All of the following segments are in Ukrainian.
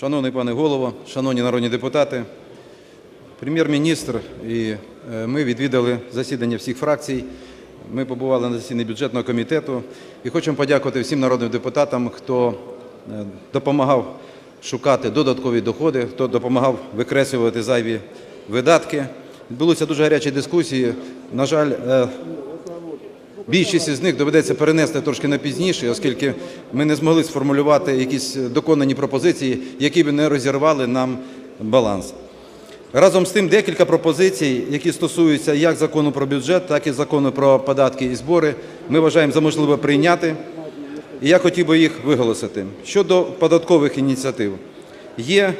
Шановний пане голово, шановні народні депутати, прем'єр-міністр і е, ми відвідали засідання всіх фракцій. Ми побували на засіданні бюджетного комітету і хочемо подякувати всім народним депутатам, хто е, допомагав шукати додаткові доходи, хто допомагав викреслювати зайві видатки. Відбулися дуже гарячі дискусії. На жаль, е, Більшість із них доведеться перенести трошки на пізніше, оскільки ми не змогли сформулювати якісь доконані пропозиції, які б не розірвали нам баланс. Разом з тим, декілька пропозицій, які стосуються як закону про бюджет, так і закону про податки і збори, ми вважаємо за можливе прийняти. І я хотів би їх виголосити. Щодо податкових ініціатив, є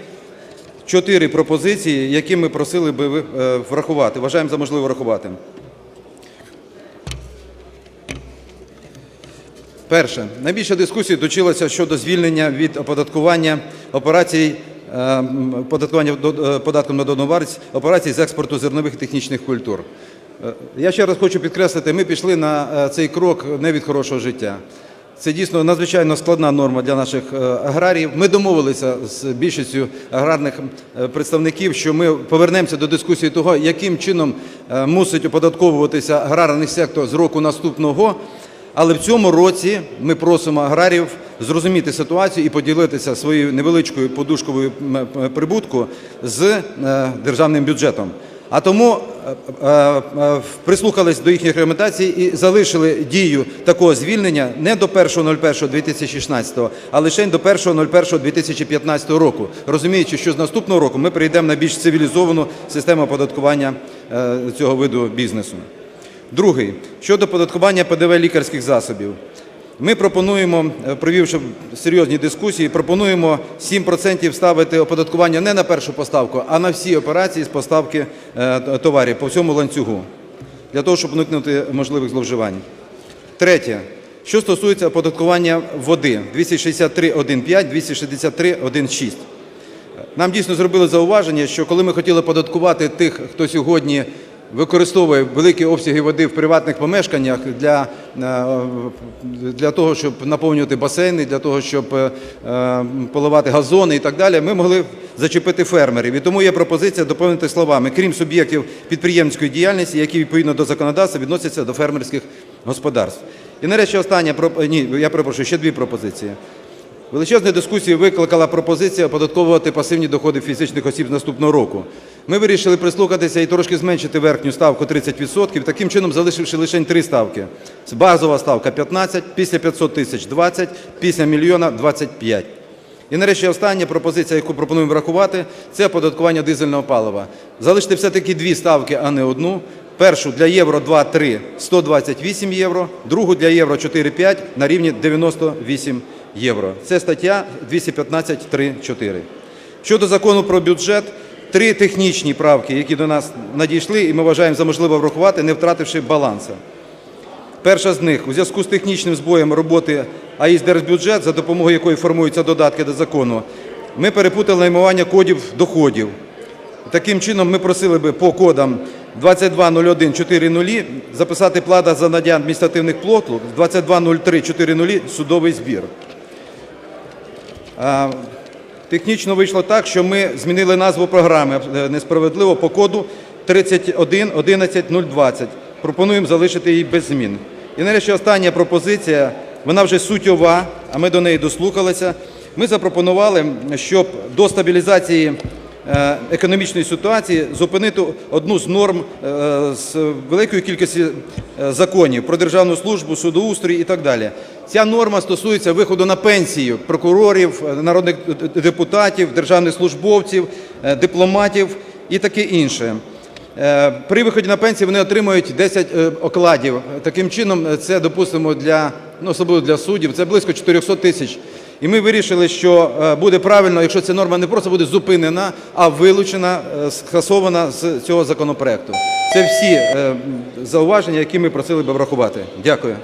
чотири пропозиції, які ми просили би е, врахувати. Вважаємо за можливе врахувати. Перше, найбільша дискусія точилася щодо звільнення від оподаткування операцій е, оподаткування е, податком на додану вартість операцій з експорту зернових і технічних культур. Е, Я ще раз хочу підкреслити, ми пішли на цей крок не від хорошого життя. Це дійсно надзвичайно складна норма для наших аграріїв. Ми домовилися з більшістю аграрних представників, що ми повернемося до дискусії того, яким чином мусить оподатковуватися аграрний сектор з року наступного. Але в цьому році ми просимо аграріїв зрозуміти ситуацію і поділитися своєю невеличкою подушковою прибутку з е, державним бюджетом. А тому е, е, прислухались до їхніх рекомендацій і залишили дію такого звільнення не до 1.01.2016, а лише до 1.01.2015 року, розуміючи, що з наступного року ми перейдемо на більш цивілізовану систему оподаткування цього виду бізнесу. Другий щодо податкування ПДВ лікарських засобів. Ми пропонуємо, е, провівши серйозні дискусії, пропонуємо 7% ставити оподаткування не на першу поставку, а на всі операції з поставки е, товарів по всьому ланцюгу, для того, щоб уникнути можливих зловживань. Третє. Що стосується оподаткування води 263.1.5, 263.1.6. Нам дійсно зробили зауваження, що коли ми хотіли податкувати тих, хто сьогодні використовує великі обсяги води в приватних помешканнях для, е, для того, щоб наповнювати басейни, для того, щоб е, поливати газони і так далі, ми могли зачепити фермерів. І тому є пропозиція доповнити словами, крім суб'єктів підприємницької діяльності, які відповідно до законодавства відносяться до фермерських господарств. І нарешті остання ні, я перепрошую, ще дві пропозиції. Величезну дискусію викликала пропозиція оподатковувати пасивні доходи фізичних осіб з наступного року. Ми вирішили прислухатися і трошки зменшити верхню ставку 30%, таким чином залишивши лише три ставки. Базова ставка 15, після 500 тисяч 20, після мільйона 25. І нарешті остання пропозиція, яку пропонуємо врахувати, це оподаткування дизельного палива. Залишити все-таки дві ставки, а не одну. Першу для євро 2-3 – 128 євро, другу для євро 4-5 на рівні 98 євро. Це стаття 215.3.4. Щодо закону про бюджет, три технічні правки, які до нас надійшли, і ми вважаємо за можливе врахувати, не втративши балансу. Перша з них у зв'язку з технічним збоєм роботи АІС Держбюджет, за допомогою якої формуються додатки до закону, ми перепутали наймування кодів доходів. Таким чином, ми просили би по кодам 220140 записати плата за надання адміністративних послуг, 220340 судовий збір. Технічно вийшло так, що ми змінили назву програми е, несправедливо по коду 3111020. Пропонуємо залишити її без змін. І нарешті остання пропозиція, вона вже суттєва, а ми до неї дослухалися. Ми запропонували, щоб до стабілізації е, економічної ситуації зупинити одну з норм е, з великої кількості законів про державну службу, судоустрій і так далі. Ця норма стосується виходу на пенсію прокурорів, народних депутатів, державних службовців, е, дипломатів і таке інше. Е, При виході на пенсію вони отримують 10 е, окладів. Таким чином, це допустимо для ну, особливо для суддів, це близько 400 тисяч. І ми вирішили, що буде правильно, якщо ця норма не просто буде зупинена, а вилучена, скасована з цього законопроекту. Це всі зауваження, які ми просили би врахувати. Дякую.